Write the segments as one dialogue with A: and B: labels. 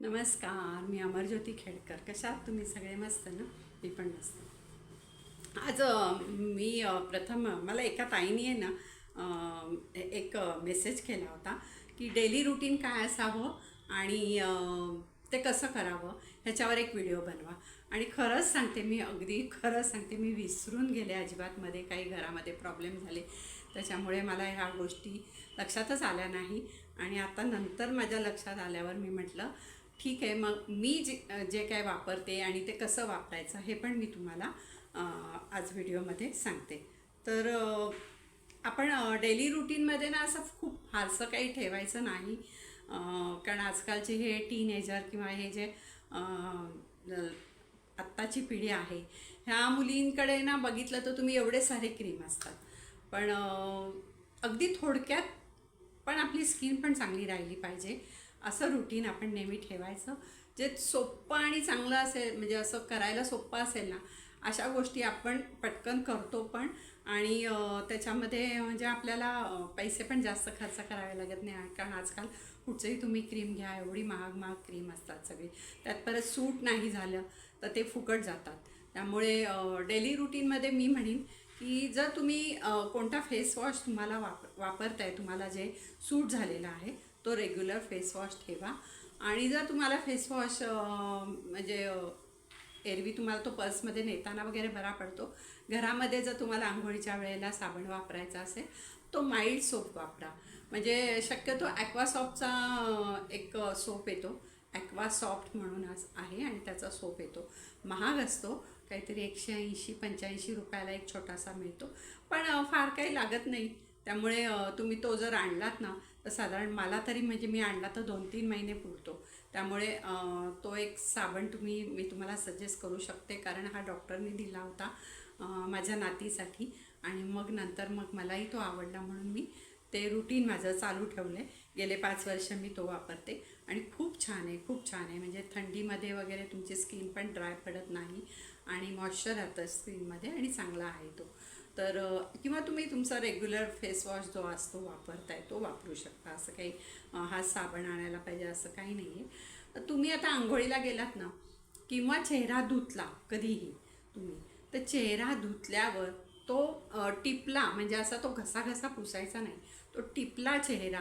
A: नमस्कार मी अमरज्योती खेडकर. कशा आहात तुम्ही सगळे मस्त ना? मी पण मस्त. आज मी प्रथम मला एका ताईने आहे ना एक मेसेज केला होता की डेली रुटीन काय असावं आणि ते कसं करावं ह्याच्यावर एक व्हिडिओ बनवा. आणि खरंच सांगते मी अगदी खरंच सांगते मी विसरून गेले अजिबातमध्ये. काही घरामध्ये प्रॉब्लेम झाले. त्याच्यामुळे मला ह्या गोष्टी लक्षातच आल्या नाही. आणि आता नंतर माझ्या लक्षात आल्यावर मी म्हटलं ठीक आहे मग मी जे जे काय वापरते आणि ते कसं वापरायचं हे पण मी तुम्हाला आज व्हिडिओमध्ये सांगते. तर आपण डेली रुटीनमध्ये ना असं खूप फारसं काही ठेवायचं नाही. कारण आजकालचे हे टीनेजर किंवा हे जे आत्ताची पिढी आहे ह्या मुलींकडे ना बघितलं तर तुम्ही एवढे सारे क्रीम असतात. पण अगदी थोडक्यात पण आपली स्किन पण चांगली राहिली पाहिजे. असं रुटीन आपण नेहमी ठेवायचं. जे सोपं आणि चांगलं असेल म्हणजे असं करायला सोपं असेल ना अशा गोष्टी आपण पटकन करतो पण. आणि त्याच्यामध्ये म्हणजे आपल्याला पैसे पण जास्त खर्च करावे लागत नाही. कारण आजकाल कुठचंही तुम्ही क्रीम घ्या एवढी महाग महाग क्रीम असतात सगळी. त्यात परत सूट नाही झालं तर ते फुकट जातात. त्यामुळे डेली रुटीनमध्ये मी म्हणेन की जर तुम्ही कोणता फेस वॉश तुम्हाला वाप वापरताय तुम्हाला जे सूट झालेलं आहे तो रेग्युलर फेसवॉश ठेवा. आणि जर तुम्हाला फेसवॉश म्हणजे एरवी तुम्हाला तो पर्समध्ये नेताना वगैरे बरा पडतो. घरामध्ये जर तुम्हाला आंघोळीच्या वेळेला साबण वापरायचा असेल तो माइल्ड सोप वापरा. म्हणजे शक्यतो ॲक्वासॉफ्टचा एक सोप येतो. ॲक्वा सॉफ्ट म्हणून आज आहे आणि त्याचा सोप येतो. महाग असतो. काहीतरी एकशे ऐंशी पंच्याऐंशी रुपयाला एक छोटासा मिळतो. पण फार काही लागत नाही. त्यामुळे तुम्ही तो जर आणलात ना तर साधारण मला तरी म्हणजे मी आणला तर दोन तीन महिने पुरतो. त्यामुळे तो एक साबण तुम्ही मी तुम्हाला सजेस्ट करू शकते. कारण हा डॉक्टरने दिला होता माझ्या नातीसाठी. आणि मग नंतर मग मलाही तो आवडला म्हणून मी ते रुटीन माझं चालू ठेवलं आहे गेले पाच वर्ष मी तो वापरते. आणि खूप छान आहे खूप छान आहे. म्हणजे थंडीमध्ये वगैरे तुमची स्किन पण ड्राय पडत नाही. आणि मॉइश्चर राहतं स्किनमध्ये आणि चांगला आहे तो. तर किंवा तुम्ही तुमचा रेग्युलर फेसवॉश जो असतो वापरताय तो वापरू शकता. असं काही हा साबण आणायला पाहिजे असं काही नाही आहे तुम्ही आता आंघोळीला गेलात ना किंवा चेहरा धुतला कधीही तुम्ही तर चेहरा धुतल्यावर तो टिपला म्हणजे असा तो घसा घसा पुसायचा नाही. तो टिपला चेहरा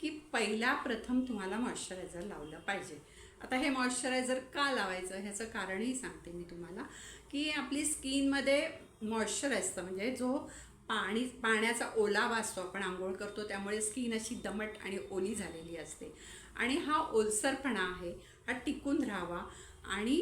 A: की पहिला प्रथम तुम्हाला मॉइश्चरायझर लावलं पाहिजे. आता हे मॉइश्चरायझर का लावायचं? ह्याचं कारणही सांगते मी तुम्हाला की आपली स्किनमध्ये मॉइश्चर असतं. म्हणजे जो पाणी पाण्याचा ओलावा असतो आपण आंघोळ करतो त्यामुळे स्किन अशी दमट आणि ओली झालेली असते. आणि हा ओलसरपणा आहे हा टिकून राहावा. आणि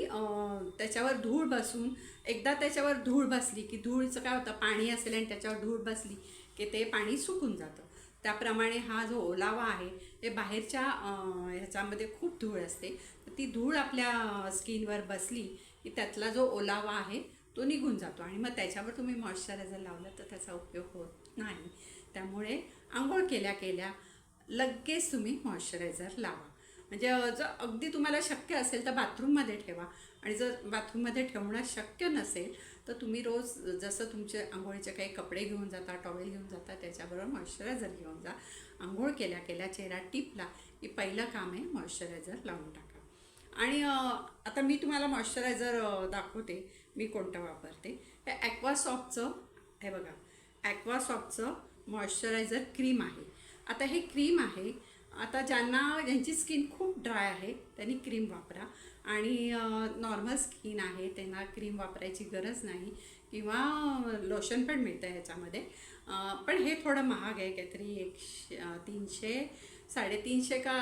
A: त्याच्यावर धूळ बसून एकदा त्याच्यावर धूळ बसली की धूळचं काय होतं पाणी असेल आणि त्याच्यावर धूळ बसली की ते पाणी सुकून जातं. त्याप्रमाणे हा जो ओलावा आहे ते बाहेरच्या ह्याच्यामध्ये खूप धूळ असते. ती धूळ आपल्या स्किनवर बसली की त्यातला जो ओलावा आहे तो निघून जातो आणि मग त्याच्यावर तुम्ही मॉइश्चरायझर लावलं तर त्याचा उपयोग होत नाही. त्यामुळे आंघोळ केल्या केल्या लगेच तुम्ही मॉइश्चरायझर लावा. म्हणजे जर अगदी तुम्हाला शक्य असेल तर बाथरूममध्ये ठेवा आणि जर बाथरूममध्ये ठेवणं शक्य नसेल तर तुम्ही रोज जसं तुमचे आंघोळीचे काही कपडे घेऊन जाता टॉवेल घेऊन जाता त्याच्याबरोबर मॉइश्चरायझर घेऊन जा. आंघोळ केल्या केल्या चेहरा टिपला की पहिलं काम आहे मॉइश्चरायझर लावून टाका. आणि आता मी तुम्हाला मॉइश्चरायझर दाखवते. मी कोणतं वापरते? हे ॲक्वासॉफ्टचं हे बघा. ॲक्वासॉफ्टचं मॉइश्चरायझर क्रीम आहे. आता हे क्रीम आहे. आता ज्यांना ज्यांची स्किन खूप ड्राय आहे त्यांनी क्रीम वापरा. आणि नॉर्मल स्किन आहे त्यांना क्रीम वापरायची गरज नाही. किंवा लोशन पण मिळतं ह्याच्यामध्ये. पण हे थोडं महाग आहे. काहीतरी एकशे तीनशे साडेतीनशे का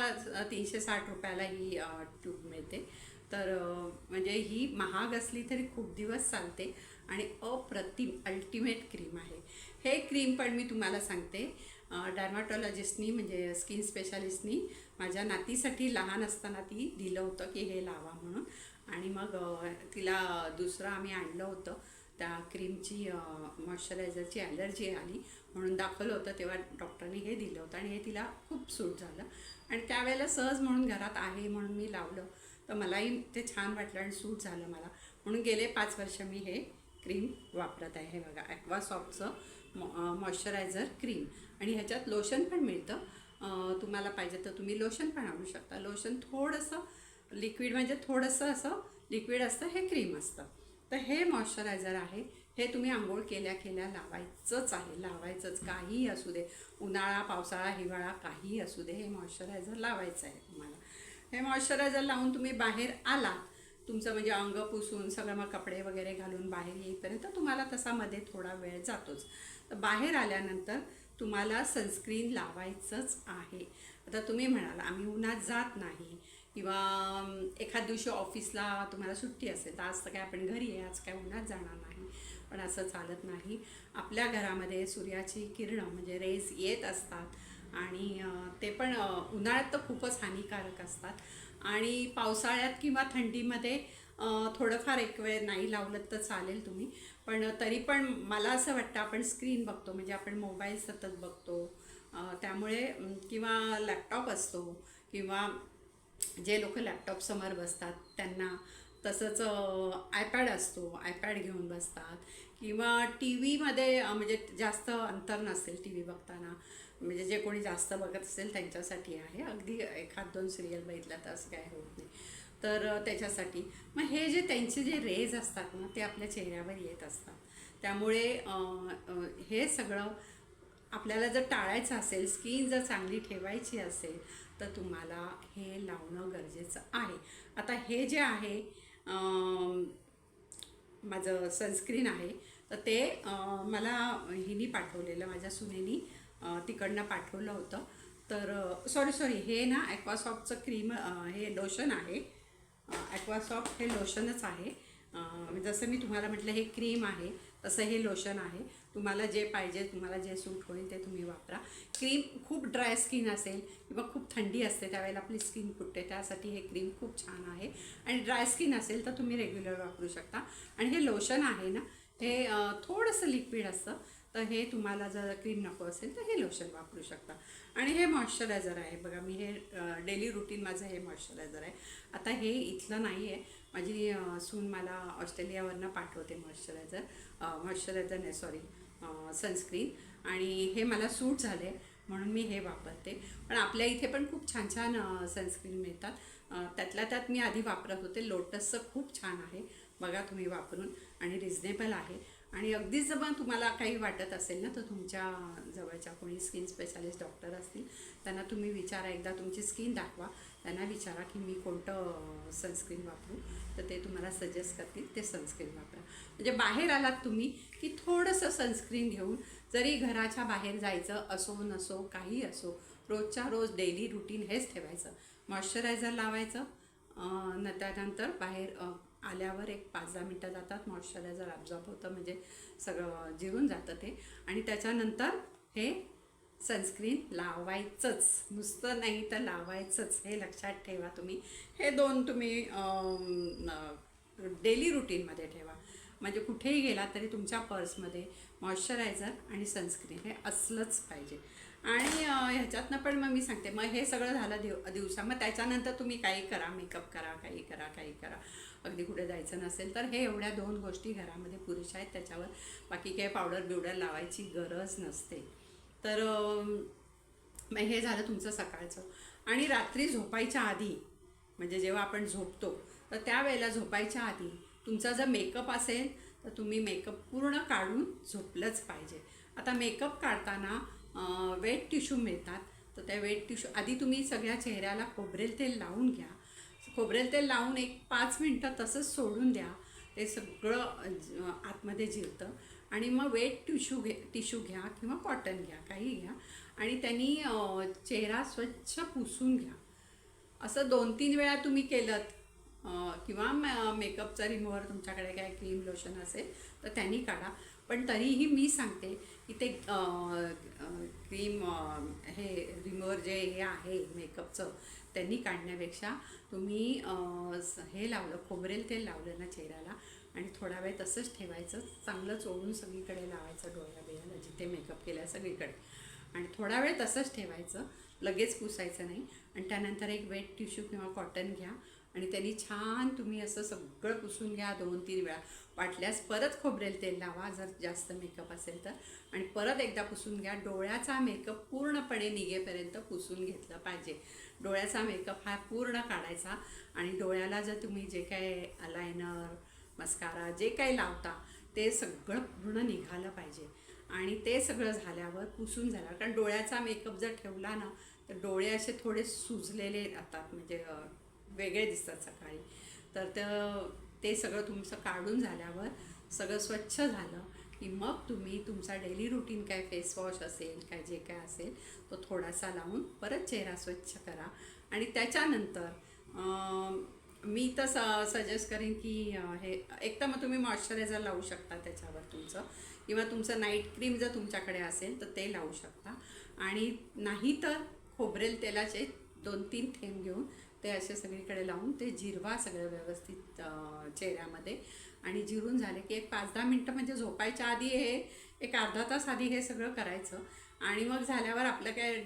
A: तीनशे साठ रुपयाला ही ट्यूब मिळते. तर म्हणजे ही महाग असली तरी खूप दिवस चालते आणि अप्रतिम अल्टिमेट क्रीम आहे. हे क्रीम पण मी तुम्हाला सांगते. डर्माटॉलॉजिस्टनी म्हणजे स्किन स्पेशालिस्टनी माझ्या नातीसाठी लहान असताना ती दिलं होतं की हे लावा म्हणून. आणि मग तिला दुसरं आम्ही आणलं होतं. त्या क्रीमची मॉइश्चरायझरची ॲलर्जी आली. म्हणून दाखवलं होतं तेव्हा डॉक्टरने हे दिलं होतं आणि हे तिला खूप सूट झालं. आणि त्यावेळेला सहज म्हणून घरात आहे म्हणून मी लावलं. तर मलाही ते छान वाटलं आणि सूट झालं मला. म्हणून गेले पाच वर्ष मी हे क्रीम वापरत आहे. हे बघा ॲक्वासॉफ्टचं मॉ मॉइश्चरायझर क्रीम आणि ह्याच्यात लोशन पण मिळतं. तुम्हाला पाहिजे तर तुम्ही लोशन पण आणू शकता. लोशन थोडंसं लिक्विड म्हणजे थोडंसं असं लिक्विड असतं हे क्रीम असतं. तर हे मॉइश्चरायझर आहे. हे तुम्ही आंघोळ केल्या केल्या लावायचंच आहे. लावायचंच. काहीही असू दे. उन्हाळा पावसाळा हिवाळा काहीही असू दे. हे मॉइश्चरायझर लावायचं आहे तुम्हाला. हे मॉइश्चरायझर लावून तुम्ही बाहेर आलात तुमचं म्हणजे अंग पुसून सगळं मग कपडे वगैरे घालून बाहेर येईपर्यंत तुम्हाला तसा मध्ये थोडा वेळ जातोच. तर बाहेर आल्यानंतर तुम्हाला सनस्क्रीन लावायचंच आहे. आता तुम्ही म्हणाल आम्ही उन्हात जात नाही. किंवा एखाद दिवशी ऑफिसला तुम्हाला सुट्टी असेल तर आज तर काय आपण घरी आहे आज काय उन्हात जाणार नाही. पण असं चालत नाही. आपल्या घरामध्ये सूर्याची किरणं म्हणजे रेज येत असतात. आणि ते पण उन्हाळ्यात तर खूपच हानिकारक असतात. आणि पावसाळ्यात किंवा थंडीमध्ये थोडंफार एक वेळ नाही लावलं तर चालेल तुम्ही. पण तरी पण मला असं वाटतं आपण स्क्रीन बघतो म्हणजे आपण मोबाईल सतत बघतो. त्यामुळे किंवा लॅपटॉप असतो किंवा जे लोक लॅपटॉपसमोर बसतात त्यांना तसंच आयपॅड असतो आयपॅड घेऊन बसतात. किंवा टी व्हीमध्ये म्हणजे जास्त अंतर नसेल टी व्ही बघताना. म्हणजे जे कोणी जास्त बघत असेल त्यांच्यासाठी आहे. अगदी एखाद दोन सिरियल बघितलं तर असं काय होत नाही. तर त्याच्यासाठी. मग हे जे त्यांचे जे रेज असतात ना ते आपल्या चेहऱ्यावर येत असतात. त्यामुळे हे सगळं आपल्याला जर टाळायचं असेल स्किन जर चांगली ठेवायची असेल तर तुम्हाला हे लावणं गरजेचं आहे. आता हे जे आहे माझं सनस्क्रीन आहे तर ते मला हिनी पाठवलेलं माझ्या सुनेनी तिकडनं पाठवलं होतं. तर सॉरी सॉरी हे ना ॲक्वासॉफ्टचं क्रीम हे लोशन आहे. ॲक्वासॉफ्ट हे लोशनच आहे. म्हणजे जसं मी तुम्हाला म्हटलं हे क्रीम आहे तसं हे लोशन आहे. तुम्हाला जे पाहिजे तुम्हाला जे सूट होईल ते तुम्ही वापरा. क्रीम खूप ड्राय स्किन असेल किंवा खूप थंडी असते त्यावेळेला आपली स्किन फुटते. त्यासाठी हे क्रीम खूप छान आहे. आणि ड्राय स्किन असेल तर तुम्ही रेग्युलर वापरू शकता. आणि हे लोशन आहे ना हे थोडंसं लिक्विड असतं. तर हे तुम्हाला जर क्रीम नको असेल तर हे लोशन वापरू शकता. आणि हे मॉइश्चरायझर आहे. बघा मी हे डेली रुटीन माझं हे मॉइश्चरायझर आहे. आता हे इथलं नाही आहे माझी सून मला ऑस्ट्रेलियावरनं पाठवते मॉइश्चरायझर. मॉइश्चरायझर नाही सॉरी सनस्क्रीन. आणि हे मला सूट झाले म्हणून मी हे वापरते. पण आपल्या इथे पण खूप छान छान सनस्क्रीन मिळतात. त्यातल्या त्यात मी आधी वापरत होते. लोटसचं खूप छान आहे. बघा तुम्ही वापरून. आणि रिझनेबल आहे. आणि अगदीच जर पण तुम्हाला काही वाटत असेल ना तर तुमच्या जवळच्या कोणी स्किन स्पेशालिस्ट डॉक्टर असतील त्यांना तुम्ही विचारा. एकदा तुमची स्किन दाखवा. त्यांना विचारा की मी कोणतं सनस्क्रीन वापरू. तर ते तुम्हाला सजेस्ट करतील. ते सनस्क्रीन वापरा. म्हणजे बाहेर आलात तुम्ही की थोडंसं सनस्क्रीन घेऊन जरी घराच्या बाहेर जायचं असो नसो काही असो रोजच्या रोज डेली रुटीन हेच ठेवायचं. मॉइश्चरायझर लावायचं. न त्यानंतर बाहेर आल्यावर एक पाच दहा मिनटं जातात. मॉइश्चरायझर अब्झॉर्ब होतं म्हणजे सगळं जिरून जातं ते. आणि त्याच्यानंतर हे सनस्क्रीन लावायचंच. नुसतं नाही तर लावायचंच. हे लक्षात ठेवा तुम्ही. हे दोन तुम्ही डेली रुटीनमध्ये ठेवा. म्हणजे कुठेही गेला तरी तुमच्या पर्समध्ये मॉइश्चरायझर आणि सनस्क्रीन हे असलंच पाहिजे. आणि ह्याच्यातनं पण मग मी सांगते मग हे सगळं झालं दिव दिवसा मग त्याच्यानंतर तुम्ही काही करा मेकअप करा काही करा काही करा. अगदी कुठे जायचं नसेल तर हे एवढ्या दोन गोष्टी घरामध्ये पुरुष आहेत त्याच्यावर बाकी काही पावडर बिवडर लावायची गरज नसते. तर मग हे झालं तुमचं सकाळचं. आणि रात्री झोपायच्या आधी म्हणजे जेव्हा आपण झोपतो तर त्यावेळेला झोपायच्या आधी तुमचा जर मेकअप असेल तर तुम्ही मेकअप पूर्ण काढून झोपलंच पाहिजे. आता मेकअप काढताना वेट टिश्यू मिळतात. तर त्या वेट टिश्यू आधी तुम्ही सगळ्या चेहऱ्याला खोबरेल तेल लावून घ्या. खोबरेल तेल लावून एक पाच मिनटं तसंच सोडून द्या. ते सगळं आतमध्ये जिरतं. आणि मग वेट टिश्यू घे टिश्यू घ्या किंवा कॉटन घ्या काही घ्या. आणि त्यांनी चेहरा स्वच्छ पुसून घ्या. असं दोन तीन वेळा तुम्ही केलं किंवा मेकअपचा रिमूव्हर तुमच्याकडे काय क्रीम लोशन असेल तर त्यांनी काढा. पण तरीही मी सांगते की ते क्रीम हे रिमूव्हर जे हे आहे मेकअपचं त्यांनी काढण्यापेक्षा तुम्ही हे लावलं खोबरेल तेल लावलं ना चेहऱ्याला आणि थोडा वेळ तसंच ठेवायचं. चांगलं चोळून सगळीकडे लावायचं डोळ्या बिळ्याला जिथे मेकअप केला सगळीकडे. आणि थोडा वेळ तसंच ठेवायचं. लगेच पुसायचं नाही. आणि त्यानंतर एक वेट टिश्यू किंवा कॉटन घ्या. आणि त्यांनी छान तुम्ही असं सगळं पुसून घ्या दोन तीन वेळा. वाटल्यास परत खोबरेल तेल लावा जर जास्त मेकअप असेल तर. आणि परत एकदा पुसून घ्या. डोळ्याचा मेकअप पूर्णपणे निघेपर्यंत पुसून घेतलं पाहिजे. डोळ्याचा मेकअप हा पूर्ण काढायचा आणि डोळ्याला जर तुम्ही जे काय अलायनर मस्कारा जे काही लावता ते सगळं पूर्ण निघालं पाहिजे. आणि ते सगळं झाल्यावर पुसून झाल्यावर कारण डोळ्याचा मेकअप जर ठेवला ना तर डोळे असे थोडे सुजलेले राहतात. म्हणजे वेगळे दिसतात सकाळी. तर ते सगळं तुमचं काढून झाल्यावर सगळं स्वच्छ झालं की मग तुम्ही तुमचा डेली रुटीन काय फेस वॉश असेल काय जे काय असेल तो थोडासा लावून परत चेहरा स्वच्छ करा. आणि त्याच्यानंतर मी तर स सजेस्ट करेन की हे एक तर मग तुम्ही मॉइश्चरायझर लावू शकता त्याच्यावर तुमचं. किंवा तुमचं नाईट क्रीम जर तुमच्याकडे असेल तर ते लावू शकता. आणि नाही तर खोबरेल तेलाचे दोन तीन थेंब घेऊन ते असे सगळीकडे लावून ते जिरवा सगळं व्यवस्थित चेहऱ्यामध्ये. आणि जिरून झाले की एक पाच दहा मिनटं म्हणजे झोपायच्या आधी हे एक अर्धा तास आधी हे सगळं करायचं. आणि मग झाल्यावर आपलं काय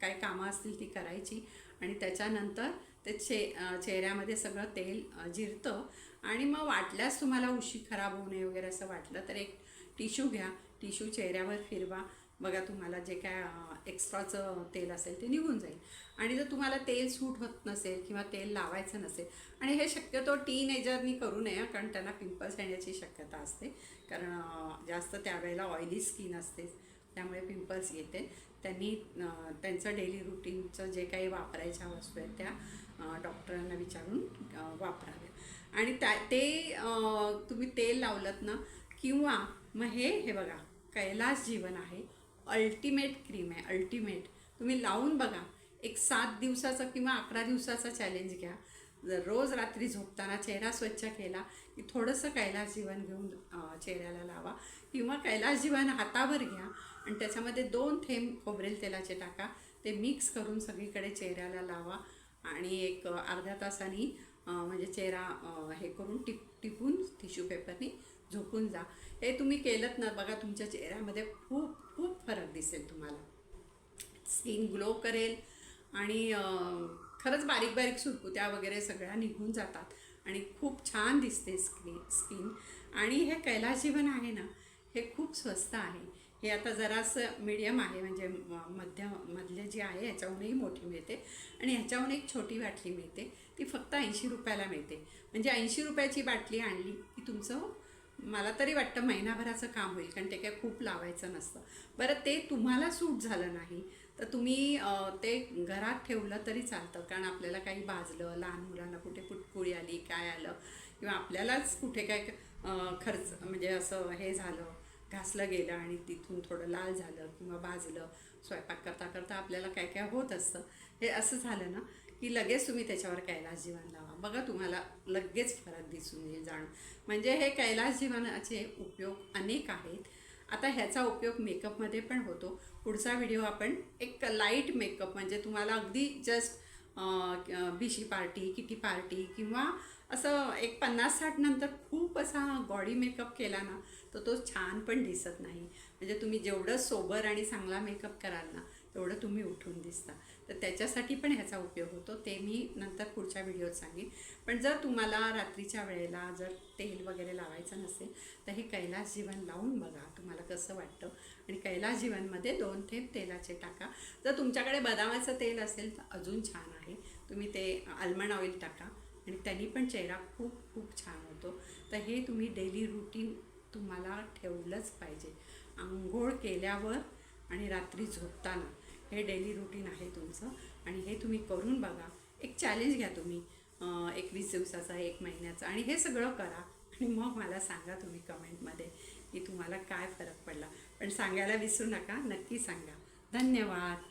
A: काय कामं असतील ती करायची. आणि त्याच्यानंतर ते चे चेहऱ्यामध्ये सगळं तेल जिरतं. आणि मग वाटल्यास तुम्हाला उशी खराब होऊ नये वगैरे असं वाटलं तर एक टिश्यू घ्या. टिश्यू चेहऱ्यावर फिरवा. बघा तुम्हाला जे काय एक्स्ट्राचं तेल असेल ते निघून जाईल. आणि जर तुम्हाला तेल सूट होत नसेल किंवा तेल लावायचं नसेल आणि हे शक्यतो टीनेजरनी करू नये कारण त्यांना पिंपल्स येण्याची शक्यता असते. कारण जास्त त्यावेळेला ऑइली स्किन असते त्यामुळे पिंपल्स येते. त्यांनी त्यांचं डेली रुटीनचं जे काही वापरायच्या वस्तू आहेत त्या डॉक्टरांना विचारून वापराव्या. आणि त्या ते तुम्ही तेल लावलत ना किंवा मग हे हे बघा कैलास जीवन आहे. अल्टिमेट क्रीम आहे अल्टिमेट तुम्ही लावून बघा. एक सात दिवसाचा किंवा अकरा दिवसाचा चॅलेंज घ्या. जर रोज रात्री झोपताना चेहरा स्वच्छ केला की थोडंसं कैलास जीवन घेऊन चेहऱ्याला लावा. किंवा कैलास जीवन हातावर घ्या आणि त्याच्यामध्ये दोन थेंब खोबरेल तेलाचे टाका. ते मिक्स करून सगळीकडे चेहऱ्याला लावा. आणि एक अर्ध्या तासाने म्हणजे चेहरा हे करून टिप टिपून टिश्यू पेपरनी झोपून जा. हे तुम्ही केलंत ना बघा तुमच्या चेहऱ्यामध्ये खूप खूप फरक दिसेल तुम्हाला. स्किन ग्लो करेल आणि खरंच बारीक बारीक सुरकुत्या वगैरे सगळ्या निघून जातात आणि खूप छान दिसते स्किन स्किन. आणि हे कैलासजीवन आहे ना हे खूप स्वस्त आहे. हे आता जरासं मिडियम आहे म्हणजे मध्य मधले जे आहे ह्याच्याहूनही मोठी मिळते. आणि ह्याच्याहून एक छोटी बाटली मिळते. ती फक्त ऐंशी रुपयाला मिळते. म्हणजे ऐंशी रुपयाची बाटली आणली की तुमचं मला तरी वाटतं महिनाभराचं काम होईल कारण ते काय खूप लावायचं नसतं. बरं ते तुम्हाला सूट झालं नाही तर तुम्ही ते घरात ठेवलं तरी चालतं. कारण आपल्याला काही भाजलं लहान मुलांना कुठे पुटकुळी आली काय आलं किंवा आपल्यालाच कुठे काय खर्च म्हणजे असं हे झालं. घासलं गेलं आणि तिथून थोडं लाल झालं किंवा भाजलं स्वयंपाक करता करता आपल्याला काय काय होत असतं हे असं झालं ना की लगेच तुम्ही त्याच्यावर कैलास जीवन लावा. बघा तुम्हाला लगेच फरक दिसून येईल जाणून. म्हणजे हे कैलास जीवनाचे उपयोग अनेक आहेत. आता ह्याचा उपयोग मेकअपमध्ये पण होतो. पुढचा व्हिडिओ आपण एक लाइट मेकअप म्हणजे तुम्हाला अगदी जस्ट बीशी पार्टी किटी पार्टी किंवा असं एक पन्नास साठ नंतर खूप असा बॉडी मेकअप केला ना तर तो छान पण दिसत नाही. म्हणजे तुम्ही जेवढं सोबर आणि चांगला मेकअप कराल ना तेवढं तुम्ही उठून दिसता. तर त्याच्यासाठी पण ह्याचा उपयोग होतो. ते मी नंतर पुढच्या व्हिडिओत सांगेन. पण जर तुम्हाला रात्रीच्या वेळेला जर तेल वगैरे लावायचं नसेल तर हे कैलास जीवन लावून बघा तुम्हाला कसं वाटतं. आणि कैलास जीवनमध्ये दोन थेंब तेलाचे टाका. जर तुमच्याकडे बदामाचं तेल असेल तर अजून छान आहे. तुम्ही ते आल्मंड ऑइल टाका. आणि त्यांनी पण चेहरा खूप खूप छान होतो. तर हे तुम्ही डेली रुटीन तुम्हाला ठेवलंच पाहिजे. आंघोळ केल्यावर आणि रात्री झोपताना हे डेली रुटीन आहे तुमचं. आणि हे तुम्ही करून बघा. एक चॅलेंज घ्या तुम्ही. एकवीस दिवसाचा एक महिन्याचा. आणि हे सगळं करा. आणि मग मला सांगा तुम्ही कमेंटमध्ये की तुम्हाला काय फरक पडला. पण सांगायला विसरू नका. नक्की सांगा. धन्यवाद.